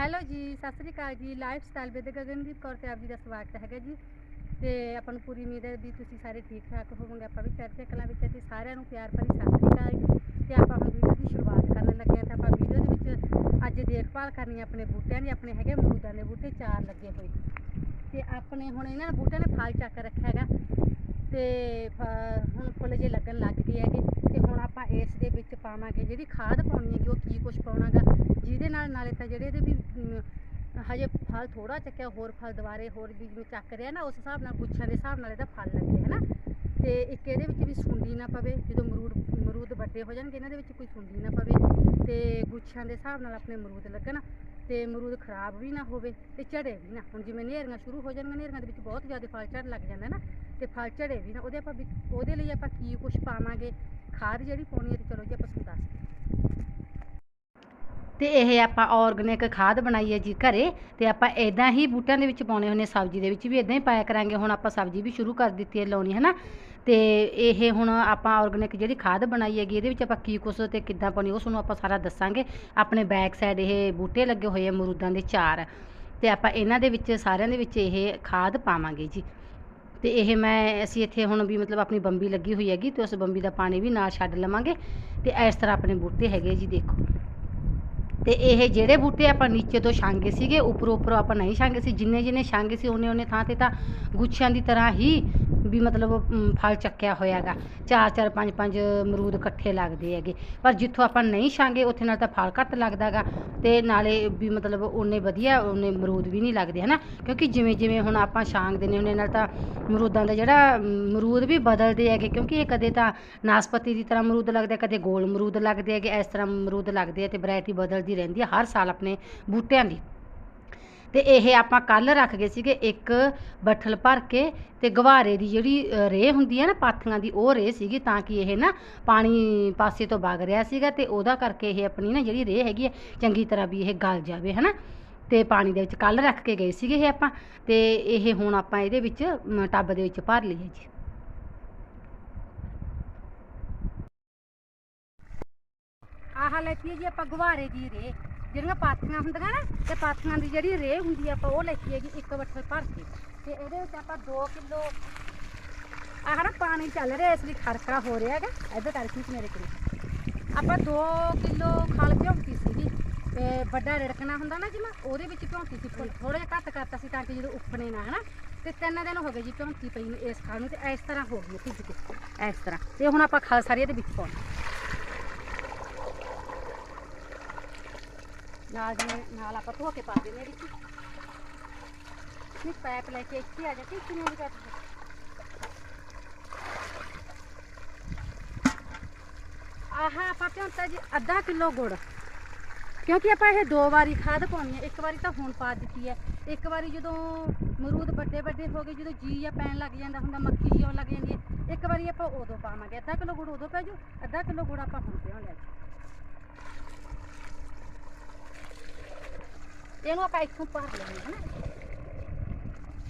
Hello ਜੀ, ਸਤਿ ਸ੍ਰੀ ਅਕਾਲ ਜੀ। Lifestyle with Gagandeep Kaur ਤੇ ਆਪ ਜੀ ਦਾ ਸਵਾਗਤ ਹੈਗਾ ਜੀ। ਤੇ ਆਪਾਂ ਨੂੰ ਪੂਰੀ ਉਮੀਦ ਹੈ ਵੀ ਤੁਸੀਂ ਸਾਰੇ ਠੀਕ ਠਾਕ ਹੋਵੋਗੇ। ਆਪਾਂ ਵੀ ਚੜ੍ਹਦੀ ਕਲਾ ਵਿੱਚ ਹਾਂ ਤੇ ਸਾਰਿਆਂ ਨੂੰ ਪਿਆਰ ਭਰੀ ਸਤਿ ਸ੍ਰੀ ਅਕਾਲ ਜੀ। ਤੇ ਆਪਾਂ ਹੁਣ ਵੀਡੀਓ ਦੀ ਸ਼ੁਰੂਆਤ ਕਰਨ ਲੱਗੇ ਹਾਂ ਤਾਂ ਆਪਾਂ ਵੀਡੀਓ ਦੇ ਵਿੱਚ ਅੱਜ ਦੇਖਭਾਲ ਕਰਨੀ ਹੈ ਆਪਣੇ ਬੂਟਿਆਂ ਦੀ, ਆਪਣੇ ਹੈਗੇ ਅਮਰੂਦਾਂ ਦੇ ਬੂਟੇ, ਚਾਰ ਲੱਗੇ ਹੋਏ। ਤੇ ਆਪਣੇ ਹੁਣ ਇਹਨਾਂ ਬੂਟਿਆਂ ਨੇ ਫਲ ਚੱਕ ਰੱਖਿਆ ਹੈਗਾ। ਤੇ ਫ- ਹੁਣ ਫੁੱਲ ਜੇ ਲੱਗਣ ਲੱਗ ਗਏ ਹੈਗੇ ਤੇ ਹੁਣ ਆਪਾਂ ਇਸ ਦੇ ਵਿੱਚ ਪਾਵਾਂਗੇ ਜਿਹੜੀ ਖਾਦ ਪਾਉਣੀ ਹੈਗੀ, ਉਹ ਕੀ ਕੁਝ ਪਾਉਣਾਗਾ, ਜਿਹਦੇ ਨਾਲ ਨਾਲੇ ਤਾਂ ਜਿਹੜੇ ਇਹਦੇ ਵੀ ਹਜੇ ਫਲ ਥੋੜਾ ਚੱਕਿਆ, ਹੋਰ ਫਲ ਦੁਬਾਰੇ ਹੋਰ ਵੀ ਜਿਵੇਂ ਚੱਕ ਰਿਹਾ ਨਾ, ਉਸ ਹਿਸਾਬ ਨਾਲ, ਗੁੱਛਾਂ ਦੇ ਹਿਸਾਬ ਨਾਲ ਇਹਦਾ ਫਲ ਲੱਗੇ, ਹਨਾ? ਤੇ ਇੱਕ ਇਹਦੇ ਵਿੱਚ ਵੀ ਸੁੰਡੀ ਨਾ ਪਵੇ, ਜਦੋਂ ਮਰੂਦ ਮਰੂਦ ਵੱਡੇ ਹੋ ਜਾਣਗੇ, ਇਹਨਾਂ ਦੇ ਵਿੱਚ ਕੋਈ ਸੁੰਡੀ ਨਾ ਪਵੇ ਤੇ ਗੁੱਛਾਂ ਦੇ ਹਿਸਾਬ ਨਾਲ ਆਪਣੇ ਮਰੂਦ ਲੱਗਣ ਤੇ ਮਰੂਦ ਖਰਾਬ ਵੀ ਨਾ ਹੋਵੇ ਤੇ ਝੜੇ ਵੀ ਨਾ, ਹੁਣ ਜਿਵੇਂ ਨੇਰੀਆਂ ਸ਼ੁਰੂ ਹੋ ਜਾਣਗੀਆਂ ਨੇਰੀਆਂ ਦੇ ਵਿੱਚ ਬਹੁਤ ਜ਼ਿਆਦਾ ਫਲ ਝੜਨ ਲੱਗ ਜਾਂਦਾ ਨਾ। ਤੇ ਫਲ ਝੜੇ ਵੀ ਨਾ, ਉਹਦੇ ਆਪਾਂ ਵੀ- ਉਹਦੇ ਲਈ ਆਪਾਂ ਕੀ ਕੁਝ ਪਾਵਾਂਗੇ? ਖਾਦ ਜਿਹੜੀ ਪਾਉਣੀ ਹੈ ਤੇ ਚਲੋ ਜੀ ਆਪਾਂ ਤੁਹਾਨੂੰ ਦੱਸ ਤੇ ਇਹ ਆਪਾਂ ਆਰਗੈਨਿਕ ਖਾਦ ਬਣਾਈ ਹੈ ਜੀ ਘਰੇ, ਤੇ ਆਪਾਂ ਇਦਾਂ ਹੀ ਬੂਟਿਆਂ ਦੇ ਵਿੱਚ ਪਾਉਣੇ ਹੁੰਦੇ ਸਬਜ਼ੀ ਦੇ ਵਿੱਚ ਵੀ ਇਦਾਂ ਹੀ ਪਾਇਆ ਕਰਾਂਗੇ। ਹੁਣ ਆਪਾਂ ਸਬਜ਼ੀ ਵੀ ਸ਼ੁਰੂ ਕਰ ਦਿੱਤੀ ਹੈ ਲਾਉਣੀ ਹੈ ਨਾ ਤੇ ਇਹ ਹੁਣ ਆਪਾਂ ਆਰਗੈਨਿਕ ਜਿਹੜੀ ਖਾਦ ਬਣਾਈ ਹੈਗੀ, ਇਹਦੇ ਵਿੱਚ ਆਪਾਂ ਕੀ ਕੁਛ ਤੇ ਕਿੱਦਾਂ ਪਾਉਣੀ ਉਹ ਤੁਹਾਨੂੰ ਆਪਾਂ ਸਾਰਾ ਦੱਸਾਂਗੇ। ਆਪਣੇ ਬੈਕ ਸਾਈਡ ਇਹ ਬੂਟੇ ਲੱਗੇ ਹੋਏ ਆ, ਅਮਰੂਦਾਂ ਦੇ ਚਾਰ। ਤੇ ਆਪਾਂ ਇਹਨਾਂ ਦੇ ਵਿੱਚ, ਸਾਰਿਆਂ ਦੇ ਵਿੱਚ ਇਹ ਖਾਦ ਪਾਵਾਂਗੇ ਜੀ। ਤੇ ਇਹ ਮੈਂ, ਅਸੀਂ ਇੱਥੇ ਹੁਣ ਵੀ ਮਤਲਬ ਆਪਣੀ ਬੰਬੀ ਲੱਗੀ ਹੋਈ ਹੈਗੀ ਤੇ ਉਸ ਬੰਬੀ ਦਾ ਪਾਣੀ ਵੀ ਨਾਲ ਛੱਡ ਲਵਾਂਗੇ ਤੇ ਇਸ ਤਰ੍ਹਾਂ ਆਪਣੇ ਬੂਟੇ ਹੈਗੇ ਜੀ ਦੇਖੋ। ਤੇ ਇਹ ਜਿਹੜੇ ਬੂਟੇ ਆਪਾਂ ਨੀਚੇ ਤੋਂ ਛਾਂਗੇ ਸੀਗੇ ਉੱਪਰੋਂ ਉੱਪਰੋਂ ਆਪਾਂ ਨਹੀਂ ਛਾਂਗੇ ਸੀ ਜਿੰਨੇ ਜਿੰਨੇ ਛਾਂਗੇ ਸੀ ਉਹਨੇ ਉਹਨੇ ਥਾਂ ਤੇ ਤਾਂ ਗੁੱਛਿਆਂ ਦੀ ਤਰ੍ਹਾਂ ਹੀ ਵੀ ਮਤਲਬ ਫਲ ਚੱਕਿਆ ਹੋਇਆਗਾ। ਚਾਰ ਚਾਰ ਪੰਜ ਪੰਜ ਅਮਰੂਦ ਇਕੱਠੇ ਲੱਗਦੇ ਹੈਗੇ। ਪਰ ਜਿੱਥੋਂ ਆਪਾਂ ਨਹੀਂ ਛਾਂਗੇ ਉੱਥੇ ਨਾਲ ਤਾਂ ਫਲ ਘੱਟ ਲੱਗਦਾਗਾ। ਤੇ ਨਾਲੇ ਵੀ ਮਤਲਬ ਉਹਨੇ ਵਧੀਆ ਉਹਨੇ ਅਮਰੂਦ ਵੀ ਨਹੀਂ ਲੱਗਦੇ ਹਨਾ? ਕਿਉਂਕਿ ਜਿਵੇਂ ਜਿਵੇਂ ਹੁਣ ਆਪਾਂ ਛਾਂਗਦੇ ਨੇ ਉਹਨੇ ਨਾਲ ਤਾਂ ਅਮਰੂਦਾਂ ਦਾ ਜਿਹੜਾ ਅਮ, ਅਮਰੂਦ ਵੀ ਬਦਲਦੇ ਹੈਗੇ। ਕਿਉਂਕਿ ਇਹ ਕਦੇ ਤਾਂ ਨਾਸਪਤੀ ਦੀ ਤਰ੍ਹਾਂ ਅਮਰੂਦ ਲੱਗਦੇ ਕਦੇ ਗੋਲ ਅਮਰੂਦ ਲੱਗਦੇ ਹੈਗੇ। ਇਸ ਤਰ੍ਹਾਂ ਅਮਰੂਦ ਲੱਗਦੇ ਆ ਤੇ ਵੈਰਾਈਟੀ ਬਦਲਦੀ ਰਹਿੰਦੀ ਹੈ ਹਰ ਸਾਲ ਆਪਣੇ ਬੂਟਿਆਂ ਦੀ। ਤੇ ਇਹ ਆਪਾਂ ਕੱਲ ਰੱਖ ਗਏ ਸੀਗੇ ਇੱਕ ਬੱਠਲ ਭਰ ਕੇ ਤੇ ਗਵਾਰੇ ਦੀ ਜਿਹੜੀ ਰੇਹ ਹੁੰਦੀ ਹੈ ਨਾ, ਪਾਥੀਆਂ ਦੀ, ਉਹ ਰੇਹ ਸੀਗੀ ਤਾਂ ਕਿ ਇਹ ਨਾ ਪਾਣੀ ਪਾਸੇ ਤੋਂ ਵਗ ਰਿਹਾ ਸੀਗਾ ਤੇ ਉਹਦਾ ਕਰਕੇ ਇਹ ਆਪਣੀ ਨਾ ਜਿਹੜੀ ਰੇਹ ਹੈਗੀ ਹੈ ਚੰਗੀ ਤਰ੍ਹਾਂ ਵੀ ਇਹ ਗਲ ਜਾਵੇ, ਹਨਾ? ਤੇ ਪਾਣੀ ਦੇ ਵਿੱਚ ਕੱਲ ਰੱਖ ਕੇ ਗਏ ਸੀਗੇ ਇਹ ਆਪਾਂ ਤੇ ਇਹ ਹੁਣ ਆਪਾਂ ਇਹਦੇ ਵਿੱਚ ਟੱਬ ਦੇ ਵਿੱਚ ਭਰ ਲਈਏ ਜੀ। ਆਹ ਲੈਤੀ ਹੈ ਜੀ ਆਪਾਂ ਗੁਵਾਰੇ ਦੀ ਰੇਹ। ਜਿਹੜੀਆਂ ਪਾਥੀਆਂ ਹੁੰਦੀਆਂ ਨਾ, ਤੇ ਪਾਥੀਆਂ ਦੀ ਜਿਹੜੀ ਰੇਹ ਹੁੰਦੀ ਆ, ਆਪਾਂ ਉਹ ਲੈ ਕੇ ਹੈਗੀ ਇੱਕ ਬੱਠਲ ਭਰ ਕੇ। ਤੇ ਇਹਦੇ ਵਿੱਚ ਆਪਾਂ 2 ਕਿਲੋ ਆਹ ਨਾ ਪਾਣੀ ਚੱਲ ਰਿਹਾ, ਇਸ ਲਈ ਖਰਖਰਾ ਹੋ ਰਿਹਾ ਹੈਗਾ ਇੱਧਰ ਕਰ ਖੀਚ ਮੇਰੇ ਕੋਲ। ਆਪਾਂ 2 ਕਿਲੋ ਖਲ ਭਿਉਂਤੀ ਸੀਗੀ, ਤੇ ਵੱਡਾ ਰੜਕਣਾ ਹੁੰਦਾ ਨਾ ਜਿਵੇਂ, ਉਹਦੇ ਵਿੱਚ ਭਿਉਂਤੀ ਸੀ ਥੋੜਾ ਜਿਹਾ ਘੱਟ ਕਰਤਾ ਸੀ ਤਾਂ ਕਿ ਜਦੋਂ ਉੱਪਣੇ ਨਾ, ਹਨਾ। ਤੇ ਤਿੰਨ ਦਿਨ ਹੋ ਗਏ ਜੀ ਭਿਉਂਤੀ ਪਈ ਨੂੰ ਇਸ ਖਲ ਨੂੰ, ਤੇ ਇਸ ਤਰ੍ਹਾਂ ਹੋ ਗਈ ਭਿੱਜ ਕੇ, ਇਸ ਤਰ੍ਹਾਂ। ਤੇ ਹੁਣ ਆਪਾਂ ਖਲ ਸਾਰੀ ਇਹਦੇ ਵਿੱਚ ਪਾਉਣੀ। ਨਾਲ ਜਿਵੇਂ ਨਾਲ ਆਪਾਂ ਧੋ ਕੇ ਪਾ ਦਿੰਦੇ ਵਿੱਚ। ਨਹੀਂ, ਪੈਪ ਲੈ ਕੇ ਇੱਥੇ ਆ ਜਾ ਕੇ ਕਿੰਨੇ ਦੀ ਪੈਪ ਆਹ, ਆਪਾਂ ਭਿਉਂਤਾ ਜੀ ਅੱਧਾ ਕਿਲੋ ਗੁੜ। ਕਿਉਂਕਿ ਆਪਾਂ ਇਹ ਦੋ ਵਾਰੀ ਖਾਦ ਪਾਉਣੀ ਹੈ। ਇੱਕ ਵਾਰੀ ਤਾਂ ਹੁਣ ਪਾ ਦਿੱਤੀ ਹੈ। ਇੱਕ ਵਾਰੀ ਜਦੋਂ ਮਰੂਦ ਵੱਡੇ ਵੱਡੇ ਹੋ ਗਏ, ਜਦੋਂ ਜੀ ਜਾਂ ਪੈਣ ਲੱਗ ਜਾਂਦਾ ਹੁੰਦਾ ਮੱਖੀ ਜੀ ਆਉਣ ਲੱਗ ਜਾਂਦੀ ਹੈ। ਇੱਕ ਵਾਰੀ ਆਪਾਂ ਉਦੋਂ ਪਾਵਾਂਗੇ। ਅੱਧਾ ਕਿਲੋ ਗੁੜ ਉਦੋਂ ਪੈ ਜੂ। ਅੱਧਾ ਕਿਲੋ ਗੁੜ ਆਪਾਂ ਹੁਣ ਪਿਉਣ ਲੈ ਇਹਨੂੰ ਆਪਾਂ ਇੱਥੋਂ ਭਰ ਲੈਣਾ ਹੈ ਨਾ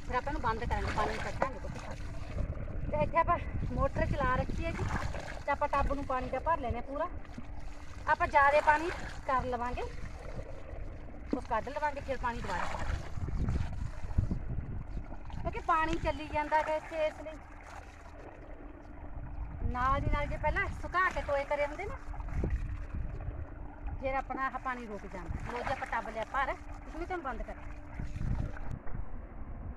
ਫਿਰ ਆਪਾਂ ਨੂੰ ਬੰਦ ਕਰਾਂਗੇ ਪਾਣੀ ਕੱਢਾਂਗੇ ਕੁਝ ਤੇ ਇੱਥੇ ਆਪਾਂ ਮੋਟਰ ਚਲਾ ਰੱਖੀ ਹੈ ਜੀ ਤੇ ਆਪਾਂ ਟੱਬ ਨੂੰ ਪਾਣੀ ਦਾ ਭਰ ਲੈਣਾ ਪੂਰਾ ਆਪਾਂ ਜ਼ਿਆਦਾ ਪਾਣੀ ਕਰ ਲਵਾਂਗੇ ਉਹ ਕੱਢ ਲਵਾਂਗੇ ਫਿਰ ਪਾਣੀ ਦੁਬਾਰਾ ਪਾ ਦੇਵਾਂਗੇ। ਕਿਉਂਕਿ ਪਾਣੀ ਚੱਲੀ ਜਾਂਦਾ ਹੈ ਇੱਥੇ ਇਸ ਲਈ ਨਾਲ ਦੀ ਨਾਲ ਜੇ ਪਹਿਲਾਂ ਸੁਕਾ ਕੇ ਟੋਏ ਕਰੇ ਹੁੰਦੇ ਨਾ ਫਿਰ ਆਪਣਾ ਆਹ ਪਾਣੀ ਰੁਕ ਜਾਂਦਾ ਲੋ ਜੀ ਆਪਾਂ ਟੱਬ ਬੰਦ ਕਰ।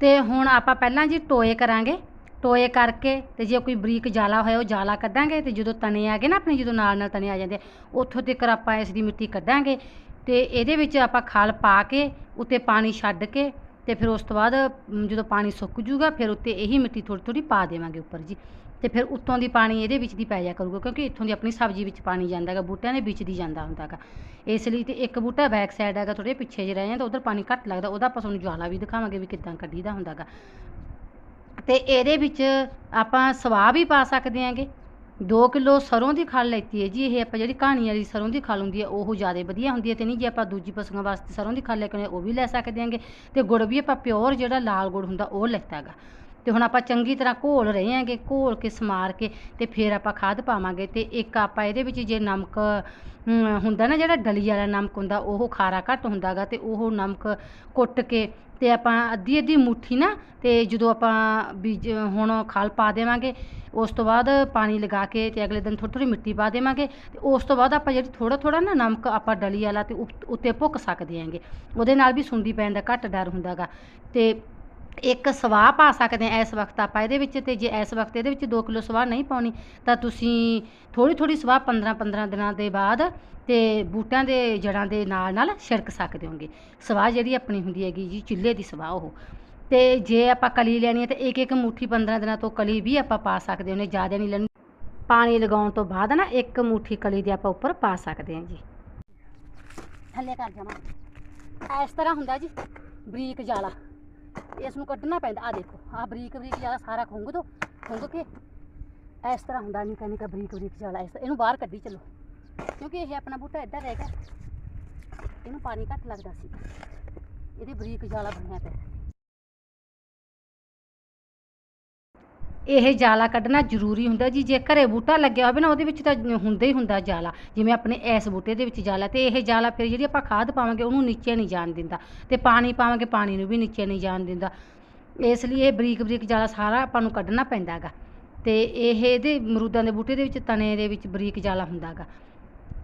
ਤੇ ਹੁਣ ਆਪਾਂ ਪਹਿਲਾਂ ਜੀ ਟੋਏ ਕਰਾਂਗੇ। ਟੋਏ ਕਰਕੇ ਤੇ ਜੇ ਕੋਈ ਬਰੀਕ ਜਾਲਾ ਹੋਇਆ ਉਹ ਜਾਲਾ ਕੱਢਾਂਗੇ ਤੇ ਜਦੋਂ ਤਣੇ ਆ ਗਏ ਨਾ ਆਪਣੇ ਜਦੋਂ ਨਾਲ ਨਾਲ ਤਣੇ ਆ ਜਾਂਦੇ ਆ, ਉੱਥੋਂ ਤੱਕ ਆਪਾਂ ਇਸ ਦੀ ਮਿੱਟੀ ਕੱਢਾਂਗੇ। ਤੇ ਇਹਦੇ ਵਿੱਚ ਆਪਾਂ ਖਲ ਪਾ ਕੇ ਉੱਤੇ ਪਾਣੀ ਛੱਡ ਕੇ ਤੇ ਫਿਰ ਉਸ ਤੋਂ ਬਾਅਦ ਮ, ਜਦੋਂ ਪਾਣੀ ਸੁੱਕ ਜੂਗਾ ਫਿਰ ਉੱਤੇ ਇਹੀ ਮਿੱਟੀ ਥੋੜੀ ਥੋੜੀ ਪਾ ਦੇਵਾਂਗੇ ਉੱਪਰ ਜੀ। ਤੇ ਫਿਰ ਉੱਤੋਂ ਦੀ ਪਾਣੀ ਇਹਦੇ ਵਿੱਚ ਦੀ ਪੈ ਜਾ ਕਰੂਗਾ, ਕਿਉਂਕਿ ਇੱਥੋਂ ਦੀ ਆਪਣੀ ਸਬਜ਼ੀ ਵਿੱਚ ਪਾਣੀ ਜਾਂਦਾ ਹੈਗਾ, ਬੂਟਿਆਂ ਦੇ ਵਿੱਚ ਦੀ ਜਾਂਦਾ ਹੁੰਦਾ ਹੈਗਾ। ਇਸ ਲਈ ਤੇ ਇੱਕ ਬੂਟਾ ਬੈਕ ਸਾਈਡ ਹੈਗਾ ਥੋੜੇ ਪਿੱਛੇ ਜਿਹੇ ਰਹਿ ਜਾਂਦਾ, ਉਧਰ ਪਾਣੀ ਘੱਟ ਲੱਗਦਾ, ਉਹਦਾ ਆਪਾਂ ਤੁਹਾਨੂੰ ਜਵਾਲਾ ਵੀ ਦਿਖਾਵਾਂਗੇ ਵੀ ਕਿੱਦਾਂ ਕੱਢੀਦਾ ਹੁੰਦਾ ਹੈਗਾ। ਤੇ ਇਹਦੇ ਵਿੱਚ ਆਪਾਂ ਸਵਾਹ ਵੀ ਪਾ ਸਕਦੇ ਹਾਂਗੇ। 2 ਕਿਲੋ ਸਰੋਂ ਦੀ ਖਲ ਲੈਤੀ ਹੈ ਜੀ, ਇਹ ਆਪਾਂ ਜਿਹੜੀ ਕਹਾਣੀ ਵਾਲੀ ਸਰੋਂ ਦੀ ਖਲ ਹੁੰਦੀ ਹੈ, ਉਹ ਜ਼ਿਆਦਾ ਵਧੀਆ ਹੁੰਦੀ ਹੈ ਤੇ ਨਹੀਂ ਜੇ, ਆਪਾਂ ਦੂਜੀ ਪਸ਼ੂਆਂ ਵਾਸਤੇ ਸਰੋਂ ਦੀ ਖਲ ਲੈ ਕੇ ਉਹ ਵੀ ਲੈ ਸਕਦੇ ਹਾਂਗੇ। ਤੇ ਗੁੜ ਵੀ ਆਪਾਂ ਪਿਓਰ ਜਿਹੜਾ ਲਾਲ ਗੁੜ ਹੁੰਦਾ, ਉਹ ਲੈਤਾ ਹੈਗਾ। ਤੇ ਹੁਣ ਆਪਾਂ ਚੰਗੀ ਤਰ੍ਹਾਂ ਘੋਲ ਰਹੇ ਹਾਂਗੇ, ਘੋਲ ਕੇ ਸਮਾਰ ਕੇ ਤੇ ਫਿਰ ਆਪਾਂ ਖਾਦ ਪਾਵਾਂਗੇ ਤੇ ਇੱਕ ਆਪਾਂ ਇਹਦੇ ਵਿੱਚ ਜੇ ਨਮਕ ਹੁੰਦਾ ਨਾ ਜਿਹੜਾ ਡਲੀ ਵਾਲਾ ਨਮਕ ਹੁੰਦਾ, ਉਹ ਖਾਰਾ ਘੱਟ ਹੁੰਦਾਗਾ ਤੇ ਉਹ ਨਮਕ ਕੁੱਟ ਕੇ ਤੇ ਆਪਾਂ ਅੱਧੀ ਅੱਧੀ ਮੁੱਠੀ ਨਾ ਤੇ ਜਦੋਂ ਆਪਾਂ ਬੀਜ ਹੁਣ ਖਲ ਪਾ ਦੇਵਾਂਗੇ, ਉਸ ਤੋਂ ਬਾਅਦ ਪਾਣੀ ਲਗਾ ਕੇ ਤੇ ਅਗਲੇ ਦਿਨ ਥੋੜ੍ਹੀ ਥੋੜ੍ਹੀ ਮਿੱਟੀ ਪਾ ਦੇਵਾਂਗੇ ਤੇ ਉਸ ਤੋਂ ਬਾਅਦ ਆਪਾਂ ਜਿਹੜੀ ਥੋੜਾ ਥੋੜਾ ਨਾ ਨਮਕ ਆਪਾਂ ਡਲੀ ਵਾਲਾ ਤੇ ਉੱਤੇ ਭੁੱਕ ਸਕਦੇ ਆਂਗੇ ਉਹਦੇ ਨਾਲ ਵੀ ਸੁੰਡੀ ਪੈਣ ਦਾ ਘੱਟ ਡਰ ਹੁੰਦਾਗਾ ਤੇ ਇੱਕ ਸਵਾਹ ਪਾ ਸਕਦੇ ਆ ਇਸ ਵਕਤ ਆਪਾਂ ਇਹਦੇ ਵਿੱਚ ਤੇ ਜੇ ਇਸ ਵਕਤ ਇਹਦੇ ਵਿੱਚ 2 ਕਿਲੋ ਸਵਾਹ ਨਹੀਂ ਪਾਉਣੀ, ਤਾਂ ਤੁਸੀਂ ਥੋੜੀ ਥੋੜੀ ਸਵਾਹ 15 15 ਦਿਨਾਂ ਦੇ ਬਾਅਦ ਤੇ ਬੂਟਿਆਂ ਦੇ ਜੜਾਂ ਦੇ ਨਾਲ ਨਾਲ ਛਿੜਕ ਸਕਦੇ ਹੋਗੇ। ਸਵਾਹ ਜਿਹੜੀ ਆਪਣੀ ਹੁੰਦੀ ਹੈਗੀ ਜੀ, ਚੁੱਲ੍ਹੇ ਦੀ ਸਵਾਹ ਉਹ। ਤੇ ਜੇ ਆਪਾਂ ਕਲੀ ਲੈਣੀ ਹੈ ਤਾਂ ਇੱਕ ਇੱਕ ਮੁੱਠੀ 15 ਦਿਨਾਂ ਤੋਂ ਕਲੀ ਵੀ ਆਪਾਂ ਪਾ ਸਕਦੇ ਹਾਂ ਨੇ ਜ਼ਿਆਦਾ ਨਹੀਂ ਲੈਣੀ। ਪਾਣੀ ਲਗਾਉਣ ਤੋਂ ਬਾਅਦ ਨਾ ਇੱਕ ਮੁੱਠੀ ਕਲੀ ਦੇ ਆਪਾਂ ਉੱਪਰ ਪਾ ਸਕਦੇ ਹਾਂ ਜੀ। ਥੱਲੇ ਕਰ ਜਾਵਾਂ। ਇਸ ਤਰ੍ਹਾਂ ਹੁੰਦਾ ਜੀ, ਬਰੀਕ ਜਾਲਾ। ਇਸ ਨੂੰ ਕੱਢਣਾ ਪੈਂਦਾ। ਆ ਦੇਖੋ ਆ ਬਰੀਕ ਬਰੀਕ ਜਾਲਾ ਸਾਰਾ ਖੁੰਗ ਦੋ, ਖੁੰਗ ਕੇ ਇਸ ਤਰ੍ਹਾਂ ਹੁੰਦਾ ਨਿੱਕਾ ਨਿੱਕਾ ਬਰੀਕ ਬਰੀਕ ਜਾਲਾ ਇਸ ਇਹਨੂੰ ਬਾਹਰ ਕੱਢੀ, ਚੱਲੋ। ਕਿਉਂਕਿ ਇਹ ਆਪਣਾ ਬੂਟਾ ਇੱਧਰ ਰਹਿ ਗਿਆ। ਇਹਨੂੰ ਪਾਣੀ ਘੱਟ ਲੱਗਦਾ ਸੀ। ਇਹਦੇ ਬਰੀਕ ਜਾਲਾ ਬਣਿਆ ਪਿਆ। ਇਹ ਜਾਲਾ ਕੱਢਣਾ ਜ਼ਰੂਰੀ ਹੁੰਦਾ ਜੀ। ਜੇ ਘਰੇ ਬੂਟਾ ਲੱਗਿਆ ਹੋਵੇ ਨਾ, ਉਹਦੇ ਵਿੱਚ ਤਾਂ ਹੁੰਦਾ ਹੀ ਹੁੰਦਾ ਜਾਲਾ। ਜਿਵੇਂ ਆਪਣੇ ਇਸ ਬੂਟੇ ਦੇ ਵਿੱਚ ਜਾਲਾ, ਤੇ ਇਹ ਜਾਲਾ ਫਿਰ ਜਿਹੜੀ ਆਪਾਂ ਖਾਦ ਪਾਵਾਂਗੇ, ਉਹਨੂੰ ਨੀਚੇ ਨਹੀਂ ਜਾਣ ਦਿੰਦਾ। ਤੇ ਪਾਣੀ ਪਾਵਾਂਗੇ, ਪਾਣੀ ਨੂੰ ਵੀ ਨੀਚੇ ਨਹੀਂ ਜਾਣ ਦਿੰਦਾ। ਇਸ ਲਈ ਇਹ ਬਰੀਕ ਬਰੀਕ ਜਾਲਾ ਸਾਰਾ ਆਪਾਂ ਨੂੰ ਕੱਢਣਾ ਪੈਂਦਾ ਗਾ ਤੇ ਇਹ ਇਹਦੇ ਮਰੂਦਾਂ ਦੇ ਬੂਟੇ ਦੇ ਵਿੱਚ, ਤਣੇ ਦੇ ਵਿੱਚ ਬਰੀਕ ਜਾਲਾ ਹੁੰਦਾ ਗਾ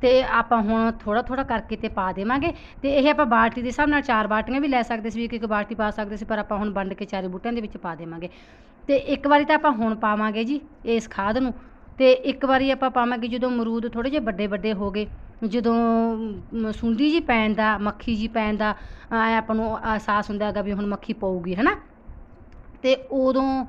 ਤੇ ਆਪਾਂ ਹੁਣ ਥੋੜਾ ਥੋੜਾ ਕਰਕੇ ਤੇ ਪਾ ਦੇਵਾਂਗੇ। ਤੇ ਇਹ ਆਪਾਂ ਬਾਲਟੀ ਦੇ ਹਿਸਾਬ ਨਾਲ ਚਾਰ ਬਾਲਟੀਆਂ ਵੀ ਲੈ ਸਕਦੇ ਸੀ ਵੀ ਇੱਕ ਇੱਕ ਬਾਲਟੀ ਪਾ ਸਕਦੇ ਸੀ, ਪਰ ਆਪਾਂ ਹੁਣ ਵੰਡ ਕੇ ਚਾਰੇ ਬੂਟਿਆਂ ਦੇ ਵਿੱਚ ਪਾ ਦੇਵਾਂਗੇ। ਤੇ ਇੱਕ ਵਾਰੀ ਤਾਂ ਆਪਾਂ ਹੁਣ ਪਾਵਾਂਗੇ ਜੀ ਇਸ ਖਾਦ ਨੂੰ। ਤੇ ਇੱਕ ਵਾਰੀ ਆਪਾਂ ਪਾਵਾਂਗੇ ਜਦੋਂ ਮਰੂਦ ਥੋੜੇ ਜਿਹੇ ਵੱਡੇ ਵੱਡੇ ਹੋ ਗਏ, ਜਦੋਂ ਸੁੰਡੀ ਜੀ ਪੈਣ ਦਾ, ਮੱਖੀ ਜੀ ਪੈਣ ਦਾ ਐ ਆਪਾਂ ਨੂੰ ਅਹਿਸਾਸ ਹੁੰਦਾ ਹੈਗਾ ਵੀ ਹੁਣ ਮੱਖੀ ਪਊਗੀ, ਹਨਾ? ਤੇ ਉਦੋਂ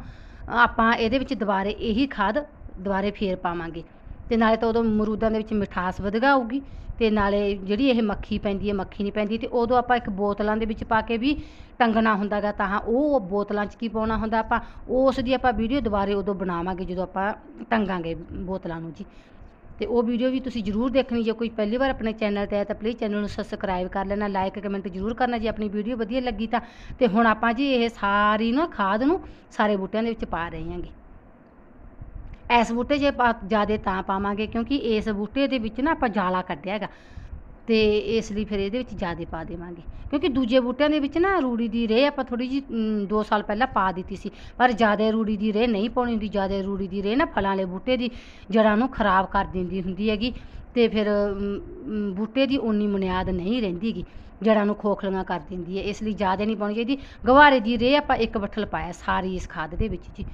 ਆਪਾਂ ਇਹਦੇ ਵਿੱਚ ਦੁਬਾਰੇ ਇਹੀ ਖਾਦ ਦੁਬਾਰੇ ਫੇਰ ਪਾਵਾਂਗੇ। ਤੇ ਨਾਲੇ ਤਾਂ ਉਦੋਂ ਮਰੂਦਾਂ ਦੇ ਵਿੱਚ ਮਿਠਾਸ ਵਧਗਾ ਆਊਗੀ, ਤੇ ਨਾਲੇ ਜਿਹੜੀ ਇਹ ਮੱਖੀ ਪੈਂਦੀ ਹੈ, ਮੱਖੀ ਨਹੀਂ ਪੈਂਦੀ, ਤੇ ਉਦੋਂ ਆਪਾਂ ਇੱਕ ਬੋਤਲਾਂ ਦੇ ਵਿੱਚ ਪਾ ਕੇ ਵੀ ਟੰਗਣਾ ਹੁੰਦਾਗਾ, ਤਾਂ ਉਹ ਬੋਤਲਾਂ 'ਚ ਕੀ ਪਾਉਣਾ ਹੁੰਦਾ ਆਪਾਂ, ਉਸ ਦੀ ਆਪਾਂ ਵੀਡੀਓ ਦੁਬਾਰੇ ਉਦੋਂ ਬਣਾਵਾਂਗੇ, ਜਦੋਂ ਆਪਾਂ ਟੰਗਾਂਗੇ ਬੋਤਲਾਂ ਨੂੰ ਜੀ। ਤੇ ਉਹ ਵੀਡੀਓ ਵੀ ਤੁਸੀਂ ਜਰੂਰ ਦੇਖਣੀ, ਜੇ ਕੋਈ ਪਹਿਲੀ ਵਾਰ ਆਪਣੇ ਚੈਨਲ ਤੇ ਆਇਆ ਤਾਂ ਪਲੀਜ਼ ਚੈਨਲ ਨੂੰ ਸਬਸਕ੍ਰਾਈਬ ਕਰ ਲੈਣਾ ਲਾਈਕ ਕਮੈਂਟ ਜਰੂਰ ਕਰਨਾ, ਜੇ ਆਪਣੀ ਵੀਡੀਓ ਵਧੀਆ ਲੱਗੀ ਤਾਂ। ਤੇ ਹੁਣ ਆਪਾਂ ਜੀ ਇਹ ਸਾਰੀ ਨਾ ਖਾਦ ਨੂੰ ਸਾਰੇ ਬੂਟਿਆਂ ਦੇ ਵਿੱਚ ਪਾ ਰਹੇ ਹਾਂਗੇ। ਇਸ ਬੂਟੇ 'ਚ ਆਪਾਂ ਜ਼ਿਆਦਾ ਤਾਂ ਪਾਵਾਂਗੇ ਕਿਉਂਕਿ ਇਸ ਬੂਟੇ ਦੇ ਵਿੱਚ ਨਾ ਆਪਾਂ ਜਾਲਾ ਕੱਢਿਆ ਹੈਗਾ ਤੇ ਇਸ ਲਈ ਫਿਰ ਇਹਦੇ ਵਿੱਚ ਜ਼ਿਆਦਾ ਪਾ ਦੇਵਾਂਗੇ। ਕਿਉਂਕਿ ਦੂਜੇ ਬੂਟਿਆਂ ਦੇ ਵਿੱਚ ਨਾ ਰੂੜੀ ਦੀ ਰੇਹ ਆਪਾਂ ਥੋੜੀ ਜੀ 2 ਸਾਲ ਪਹਿਲਾਂ ਪਾ ਦਿੱਤੀ ਸੀ। ਪਰ ਜ਼ਿਆਦਾ ਰੂੜੀ ਦੀ ਰੇਹ ਨਹੀਂ ਪਾਉਣੀ ਹੁੰਦੀ, ਜ਼ਿਆਦਾ ਰੂੜੀ ਦੀ ਰੇਹ ਨਾ ਫਲਾਂ ਵਾਲੇ ਬੂਟੇ ਦੀ ਜੜ੍ਹਾਂ ਨੂੰ ਖਰਾਬ ਕਰ ਦਿੰਦੀ ਹੁੰਦੀ ਹੈਗੀ ਤੇ ਫਿਰ ਬੂਟੇ ਦੀ ਓਨੀ ਬੁਨਿਆਦ ਨਹੀਂ ਰਹਿੰਦੀਗੀ ਜੜ੍ਹਾਂ ਨੂੰ ਖੋਖਲੀਆਂ ਕਰ ਦਿੰਦੀ ਹੈ। ਇਸ ਲਈ ਜ਼ਿਆਦਾ ਨਹੀਂ ਪਾਉਣੀ ਚਾਹੀਦੀ। ਗਵਾਰੇ ਦੀ ਰੇਹ ਆਪਾਂ ਇੱਕ ਬੱਠਲ ਪਾਇਆ ਸਾਰੀ ਇਸ ਖਾਦ ਦੇ ਵਿੱਚ ਜੀ।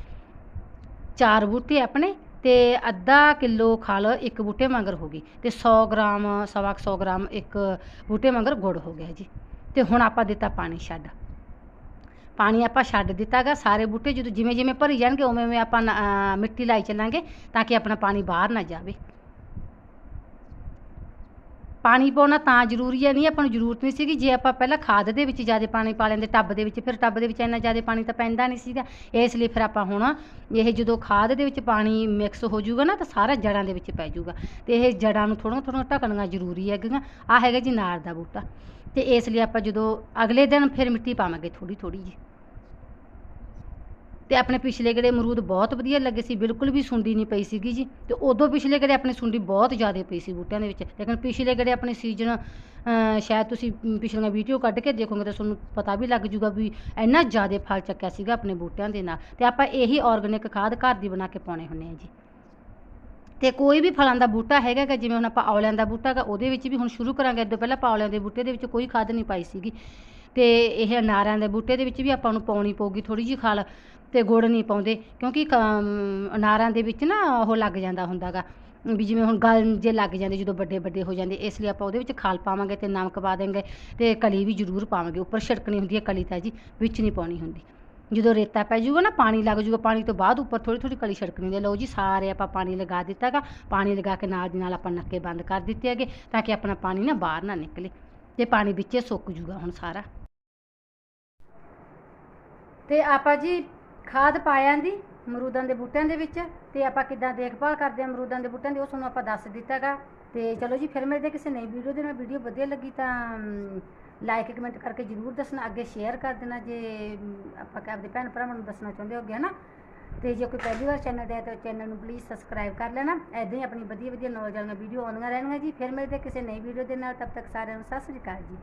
ਚਾਰ ਬੂਟੇ ਆਪਣੇ ਤੇ ਅੱਧਾ ਕਿਲੋ ਖਲ ਇੱਕ ਬੂਟੇ ਮਗਰ ਹੋ ਗਈ ਤੇ 100 ਗ੍ਰਾਮ, ਸਵਾ ਕੁ 100 ਗ੍ਰਾਮ ਇੱਕ ਬੂਟੇ ਮਗਰ ਗੁੜ ਹੋ ਗਿਆ ਜੀ। ਤੇ ਹੁਣ ਆਪਾਂ ਦਿੱਤਾ ਪਾਣੀ ਛੱਡ। ਪਾਣੀ ਆਪਾਂ ਛੱਡ ਦਿੱਤਾਗਾ, ਸਾਰੇ ਬੂਟੇ ਜਦੋਂ ਜਿਵੇਂ ਜਿਵੇਂ ਭਰੀ ਜਾਣਗੇ ਉਵੇਂ ਉਵੇਂ ਆਪਾਂ ਮਿੱਟੀ ਲਾਈ ਚੱਲਾਂਗੇ ਤਾਂ ਕਿ ਆਪਣਾ ਪਾਣੀ ਬਾਹਰ ਨਾ ਜਾਵੇ। ਪਾਣੀ ਪਾਉਣਾ ਤਾਂ ਜ਼ਰੂਰੀ ਹੈ, ਨਹੀਂ ਆਪਾਂ ਨੂੰ ਜ਼ਰੂਰਤ ਨਹੀਂ ਸੀਗੀ। ਜੇ ਆਪਾਂ ਪਹਿਲਾਂ ਖਾਦ ਦੇ ਵਿੱਚ ਜ਼ਿਆਦਾ ਪਾਣੀ ਪਾ ਲੈਂਦੇ, ਟੱਬ ਦੇ ਵਿੱਚ, ਫਿਰ ਟੱਬ ਦੇ ਵਿੱਚ ਇੰਨਾ ਜ਼ਿਆਦਾ ਪਾਣੀ ਤਾਂ ਪੈਂਦਾ ਨਹੀਂ ਸੀਗਾ। ਇਸ ਲਈ ਫਿਰ ਆਪਾਂ ਹੁਣ ਇਹ ਜਦੋਂ ਖਾਦ ਦੇ ਵਿੱਚ ਪਾਣੀ ਮਿਕਸ ਹੋ ਜਾਊਗਾ ਨਾ, ਤਾਂ ਸਾਰਾ ਜੜਾਂ ਦੇ ਵਿੱਚ ਪੈ ਜਾਊਗਾ। ਤੇ ਇਹ ਜੜਾਂ ਨੂੰ ਥੋੜ੍ਹਾ ਥੋੜ੍ਹਾ ਢਕਣੀਆਂ ਜ਼ਰੂਰੀ ਹੈਗੀਆਂ। ਆ ਹੈਗਾ ਜੀ ਨਾਰ ਦਾ ਬੂਟਾ। ਤੇ ਇਸ ਲਈ ਆਪਾਂ ਜਦੋਂ ਅਗਲੇ ਦਿਨ ਫਿਰ ਮਿੱਟੀ ਪਾਵਾਂਗੇ ਥੋੜੀ ਥੋੜੀ ਜੀ ਤੇ ਆਪਣੇ ਪਿਛਲੇ ਗੜੇ ਅਮਰੂਦ ਬਹੁਤ ਵਧੀਆ ਲੱਗੇ ਸੀ ਬਿਲਕੁਲ ਵੀ ਸੁੰਡੀ ਨਹੀਂ ਪਈ ਸੀਗੀ ਜੀ। ਤੇ ਉਦੋਂ ਪਿਛਲੇ ਗੜੇ ਆਪਣੇ ਸੁੰਡੀ ਬਹੁਤ ਜ਼ਿਆਦਾ ਪਈ ਸੀ ਬੂਟਿਆਂ ਦੇ ਵਿੱਚ। ਲੇਕਿਨ ਪਿਛਲੇ ਗੜੇ ਆਪਣੇ ਸੀਜ਼ਨ ਸ਼ਾਇਦ ਤੁਸੀਂ ਪਿਛਲੀਆਂ ਵੀਡੀਓ ਕੱਢ ਕੇ ਦੇਖੋਗੇ ਤਾਂ ਤੁਹਾਨੂੰ ਪਤਾ ਵੀ ਲੱਗ ਜੂਗਾ ਵੀ ਇੰਨਾ ਜ਼ਿਆਦਾ ਫਲ ਚੱਕਿਆ ਸੀਗਾ ਆਪਣੇ ਬੂਟਿਆਂ ਦੇ ਨਾਲ। ਤੇ ਆਪਾਂ ਇਹੀ ਆਰਗੇਨਿਕ ਖਾਦ ਘਰ ਦੀ ਬਣਾ ਕੇ ਪਾਉਣੇ ਹੁੰਦੇ ਆ ਜੀ। ਤੇ ਕੋਈ ਵੀ ਫਲਾਂ ਦਾ ਬੂਟਾ ਹੈਗਾ ਗਾ, ਜਿਵੇਂ ਹੁਣ ਆਪਾਂ ਔਲਿਆਂ ਦਾ ਬੂਟਾ ਹੈਗਾ ਉਹਦੇ ਵਿੱਚ ਵੀ ਹੁਣ ਸ਼ੁਰੂ ਕਰਾਂਗੇ। ਅੱਗੇ ਪਹਿਲਾਂ ਆਪਾਂ ਔਲਿਆਂ ਦੇ ਬੂਟੇ ਦੇ ਵਿੱਚ ਕੋਈ ਖਾਦ ਨਹੀਂ ਪਾਈ ਸੀਗੀ। ਤੇ ਇਹ ਅਨਾਰਾਂ ਦੇ ਬੂਟੇ ਦੇ ਵਿੱਚ ਵੀ ਆਪਾਂ ਨੂੰ ਪਾਉਣੀ ਪਊਗੀ ਥੋੜੀ ਜਿਹੀ ਖਲ ਤੇ ਗੁੜ ਨਹੀਂ ਪਾਉਂਦੇ, ਕਿਉਂਕਿ ਕ- ਅਨਾਰਾਂ ਦੇ ਵਿੱਚ ਨਾ ਉਹ ਲੱਗ ਜਾਂਦਾ ਹੁੰਦਾਗਾ। ਵੀ ਜਿਵੇਂ ਹੁਣ ਗਲ ਜੇ ਲੱਗ ਜਾਂਦੇ, ਜਦੋਂ ਵੱਡੇ ਵੱਡੇ ਹੋ ਜਾਂਦੇ, ਇਸ ਲਈ ਆਪਾਂ ਉਹਦੇ ਵਿੱਚ ਖਲ ਪਾਵਾਂਗੇ ਤੇ ਨਮਕ ਪਾ ਦੇਵਾਂਗੇ ਤੇ ਕਲੀ ਵੀ ਜ਼ਰੂਰ ਪਾਵਾਂਗੇ। ਉੱਪਰ ਛਿੜਕਣੀ ਹੁੰਦੀ ਹੈ ਕਲੀ ਤਾਂ ਜੀ, ਵਿੱਚ ਨਹੀਂ ਪਾਉਣੀ ਹੁੰਦੀ। ਜਦੋਂ ਰੇਤਾ ਪੈ ਜਾਊਗਾ ਨਾ, ਪਾਣੀ ਲੱਗ ਜਾਊਗਾ, ਪਾਣੀ ਤੋਂ ਬਾਅਦ ਉੱਪਰ ਥੋੜੀ ਥੋੜੀ ਕਲੀ ਛਿੜਕਣੀ ਹੁੰਦੀ ਹੈ। ਲਓ ਜੀ, ਸਾਰੇ ਆਪਾਂ ਪਾਣੀ ਲਗਾ ਦਿੱਤਾ ਗਾ। ਪਾਣੀ ਲਗਾ ਕੇ ਨਾਲ ਦੀ ਨਾਲ ਆਪਾਂ ਨੱਕੇ ਬੰਦ ਕਰ ਦਿੱਤੇ ਹੈਗੇ, ਤਾਂ ਕਿ ਆਪਣਾ ਪਾਣੀ ਨਾ ਬਾਹਰ ਨਾ ਨਿਕਲੇ। ਤੇ ਪਾਣੀ ਵਿੱਚੇ ਸੁੱਕ ਜੂਗਾ ਹੁਣ ਸਾਰਾ। ਤੇ ਆਪਾਂ ਜੀ ਖਾਦ ਪਾਇਆਂ ਦੀ ਅਮਰੂਦਾਂ ਦੇ ਬੂਟਿਆਂ ਦੇ ਵਿੱਚ ਤੇ ਆਪਾਂ ਕਿੱਦਾਂ ਦੇਖਭਾਲ ਕਰਦੇ ਹਾਂ ਅਮਰੂਦਾਂ ਦੇ ਬੂਟਿਆਂ ਦੀ, ਉਹ ਤੁਹਾਨੂੰ ਆਪਾਂ ਦੱਸ ਦਿੱਤਾਗਾ। ਤੇ ਚਲੋ ਜੀ, ਫਿਰ ਮਿਲਦੇ ਕਿਸੇ ਨਈ ਵੀਡੀਓ ਦੇ ਨਾਲ। ਵੀਡੀਓ ਵਧੀਆ ਲੱਗੀ ਤਾਂ ਲਾਈਕ ਕਮੈਂਟ ਕਰਕੇ ਜਰੂਰ ਦੱਸਣਾ, ਅੱਗੇ ਸ਼ੇਅਰ ਕਰ ਦੇਣਾ ਜੇ ਆਪਾਂ ਕਿ ਆਪਦੇ ਭੈਣ ਭਰਾਵਾਂ ਨੂੰ ਦੱਸਣਾ ਚਾਹੁੰਦੇ ਹੋਗੇ, ਹਨਾ? ਤੇ ਜੇ ਕੋਈ ਪਹਿਲੀ ਵਾਰ ਚੈਨਲ ਤੇ ਆਇਆ ਤਾਂ ਚੈਨਲ ਨੂੰ ਪਲੀਜ਼ ਸਬਸਕ੍ਰਾਈਬ ਕਰ ਲੈਣਾ। ਐਦਾਂ ਹੀ ਆਪਣੀ ਵਧੀਆ ਵਧੀਆ ਨੌਲੇਜ ਵਾਲੀਆਂ ਵੀਡੀਓ ਆਉਂਦੀਆਂ ਰਹਿਣਗੀਆਂ ਜੀ। ਫਿਰ ਮਿਲਦੇ ਕਿਸੇ ਨਈ ਵੀਡੀਓ ਦੇ ਨਾਲ। ਤਬ ਤੱਕ ਸਾਰਿਆਂ ਨੂੰ ਸਤਿ ਸ੍ਰੀ ਅਕਾਲ ਜੀ।